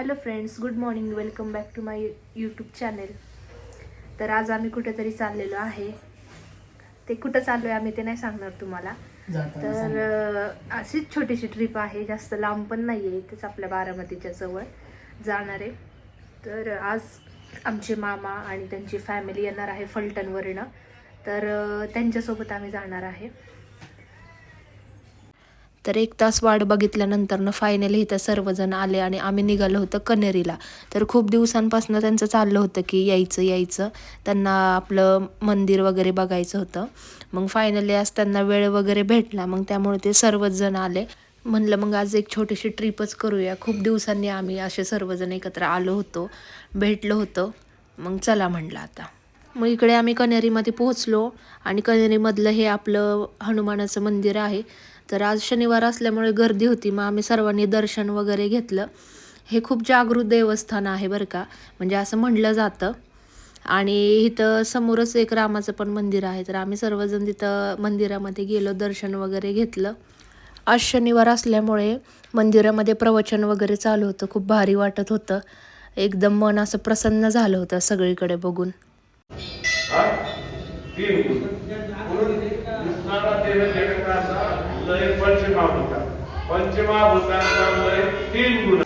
Hello friends good morning welcome back to my YouTube channel. तर आज आम्ही कुठेतरी चाललेलो आहे. ते कुठं चाललो आहे आम्ही ते नाही सांगणार तुम्हाला. तर अशीच छोटीशी ट्रिप आहे जास्त लांब पण नाही आहे इथेच आपल्या बारामतीच्या जवळ जाणार. आहे तर आज आमचे मामा आणि त्यांची फॅमिली येणार आहे फलटणवरनं. तर त्यांच्यासोबत आम्ही जाणार आहे. तर एक तास वाट बघितल्यानंतर फायनली इथं सर्वजण आले आणि आम्ही निघालो होतं कनेरीला. तर खूप दिवसांपासून त्यांचं चाललं होतं की यायचं यायचं. त्यांना आपलं मंदिर वगैरे बघायचं होतं. मग फायनली आज त्यांना वेळ वगैरे भेटला. मग त्यामुळे ते सर्वच जण आले. म्हणलं मग आज एक छोटीशी ट्रिपच करूया. खूप दिवसांनी आम्ही असे सर्वजण एकत्र आलो होतो भेटलो होतो. मग चला म्हणलं आता. मग इकडे आम्ही कनेरीमध्ये पोहोचलो आणि कन्हेरीमधलं हे आपलं हनुमानाचं मंदिर आहे. तर आज शनिवार असल्यामुळे गर्दी होती मग आम्ही सर्वांनी दर्शन वगैरे घेतलं. हे खूप जागृत देवस्थान आहे बरं का म्हणजे असं म्हणलं जातं. आणि इथं समोरच एक रामाचं पण मंदिर आहे तर आम्ही सर्वजण तिथं मंदिरामध्ये गेलो दर्शन वगैरे घेतलं. आज शनिवार असल्यामुळे मंदिरामध्ये प्रवचन वगैरे चालू होतं खूप भारी वाटत होतं. एकदम मन असं प्रसन्न झालं होतं सगळीकडे बघून. तीन गुण. म्हणून दिसणारा देह जगताचा लय पंचमहाभूता लय तीन गुण.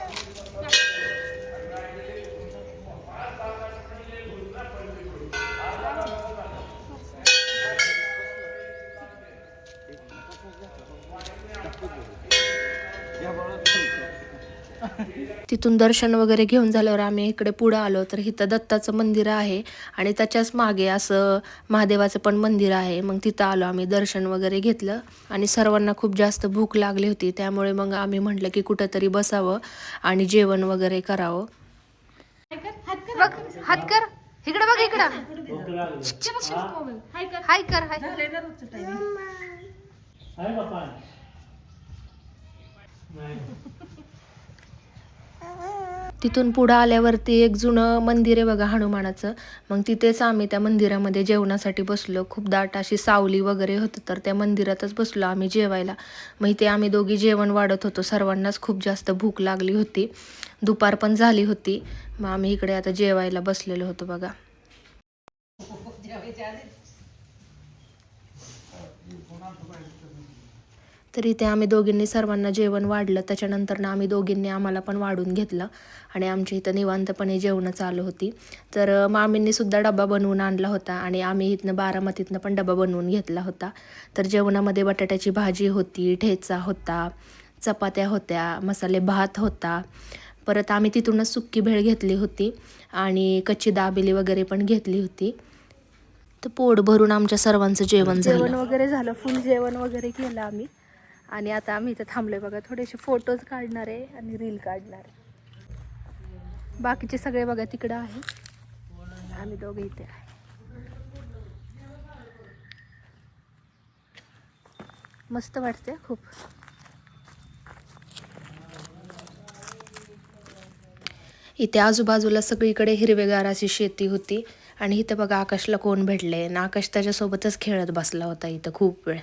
तिथून दर्शन वगैरे घेऊन झाल्यावर आम्ही इकडे पुढं आलो. तर इथं दत्ताचं मंदिर आहे आणि त्याच्याच मागे असं महादेवाचं पण मंदिर आहे. मग तिथं आलो आम्ही दर्शन वगैरे घेतलं आणि सर्वांना खूप जास्त भूक लागली होती. त्यामुळे मग आम्ही म्हटलं की कुठंतरी बसावं आणि जेवण वगैरे करावं. बघ हात कर. इकडं बघ इकडं. हाय कर हाय तिथून पुढं आल्यावरती एक जुनं मंदिर आहे बघा हनुमानाचं. मग तिथेच आम्ही त्या मंदिरामध्ये जेवणासाठी बसलो. खूप दाट अशी सावली वगैरे होतं तर त्या मंदिरातच बसलो आम्ही जेवायला. मग इथे आम्ही दोघी जेवण वाढत होतो. सर्वांनाच खूप जास्त भूक लागली होती. दुपार पण झाली होती. मग आम्ही इकडे आता जेवायला बसलेलो होतो बघा. तर इथे आम्ही दोघींनी सर्वांना जेवण वाढलं. त्याच्यानंतर ना आम्ही दोघींनी आम्हाला पण वाढून घेतलं आणि आमच्या इथं निवांतपणे जेवणं चालू होती. तर मामींनीसुद्धा डबा बनवून आणला होता आणि आम्ही इथनं बारामतीतनं पण डबा बनवून घेतला होता. तर जेवणामध्ये बटाट्याची भाजी होती ठेचा होता चपात्या होत्या मसाले भात होता. परत आम्ही तिथूनच सुक्की भेळ घेतली होती आणि कच्ची दाबेली वगैरे पण घेतली होती. तर पोट भरून आमच्या सर्वांचं जेवण झालं. जेवण वगैरे झालं. फुल जेवण वगैरे केलं आम्ही. आणि आता आम्ही इथं थांबलोय बघा. थोडेसे फोटोज काढणार आहे आणि रील काढणार आहे. बाकीचे सगळे बघा तिकडं आहे. आम्ही दोघे इथे आहे. मस्त वाटते खूप. इथे आजूबाजूला सगळीकडे हिरवेगार अशी शेती होती. आणि इथं बघा आकाशला कोण भेटले ना आकाश त्याच्यासोबतच खेळत बसला होता इथं खूप वेळ.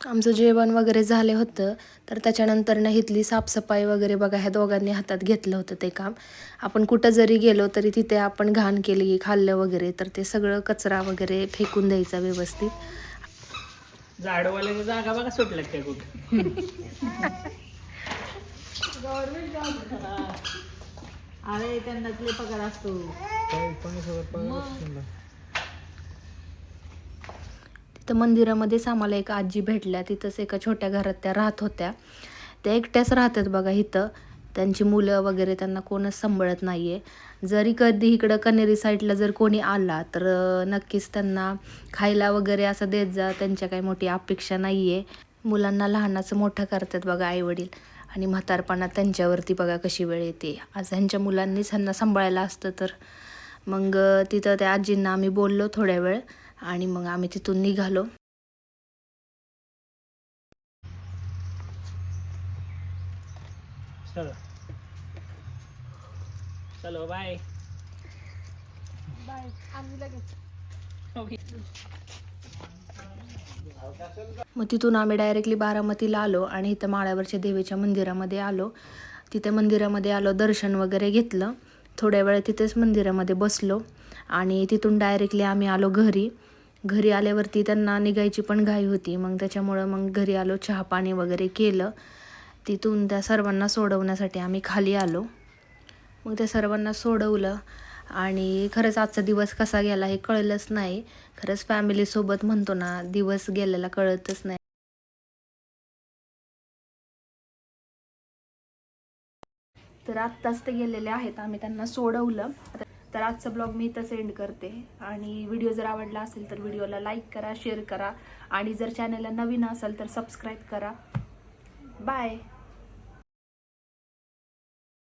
आमचं जेवण वगैरे झाले होतं तर त्याच्यानंतर ना इथली साफसफाई वगैरे बघा ह्या दोघांनी हातात घेतलं होतं ते काम. आपण कुठं जरी गेलो तरी तिथे आपण घाण केली खाल्लं वगैरे तर ते सगळं कचरा वगैरे फेकून द्यायचा व्यवस्थित. झाडवाल्याच्या जागा बघा सुटल्यात त्या कुठं. अरे त्यांनाच लय पगार असतो. तर मंदिरामध्येच आम्हाला एक आजी भेटल्या. तिथंच एका छोट्या घरात त्या राहत होत्या. त्या एकट्याच राहतात बघा इथं. त्यांची मुलं वगैरे त्यांना कोणच सांभाळत नाही आहे जरी कधी इकडं कनेरी साईडला जर कोणी आला तर नक्कीच त्यांना खायला वगैरे असं देत जा. त्यांच्या काही मोठी अपेक्षा नाही आहे मुलांना लहानाचं मोठं करतात बघा आईवडील. आणि म्हातारपणात त्यांच्यावरती बघा कशी वेळ येते. आज ह्यांच्या मुलांनीच ह्यांना सांभाळायला असतं तर. मग तिथं त्या आजींना आम्ही बोललो थोड्या वेळ. आणि मग आम्ही तिथून निघालो. चलो. चलो बाय बाय आम्ही लगेच. मग तिथून आम्ही डायरेक्टली बारामतीला आलो आणि इथं माळ्यावरच्या देवीच्या मंदिरामध्ये आलो. तिथे मंदिरामध्ये आलो दर्शन वगैरे घेतलं. थोड्या वेळ तिथेच मंदिरामध्ये बसलो आणि तिथून डायरेक्टली आम्ही आलो घरी. घरी आल्यावरती त्यांना निघायची पण घाई होती. मग त्याच्यामुळं मग घरी आलो चहा पाणी वगैरे केलं. तिथून त्या सर्वांना सोडवण्यासाठी आम्ही खाली आलो. मग त्या सर्वांना सोडवलं आणि खरंच आजचा दिवस कसा गेला हे कळलंच नाही. खरंच फॅमिलीसोबत म्हणतो ना दिवस गेलेला कळतच नाही. तर आत्ताच ते गेलेले आहेत. आम्ही त्यांना सोडवलं. तर आजचा ब्लॉग मी इथं सेंड करते. आणि व्हिडिओ जर आवडला असेल तर व्हिडिओला लाईक करा शेअर करा. आणि जर चॅनलला नवीन असेल तर सबस्क्राईब करा. बाय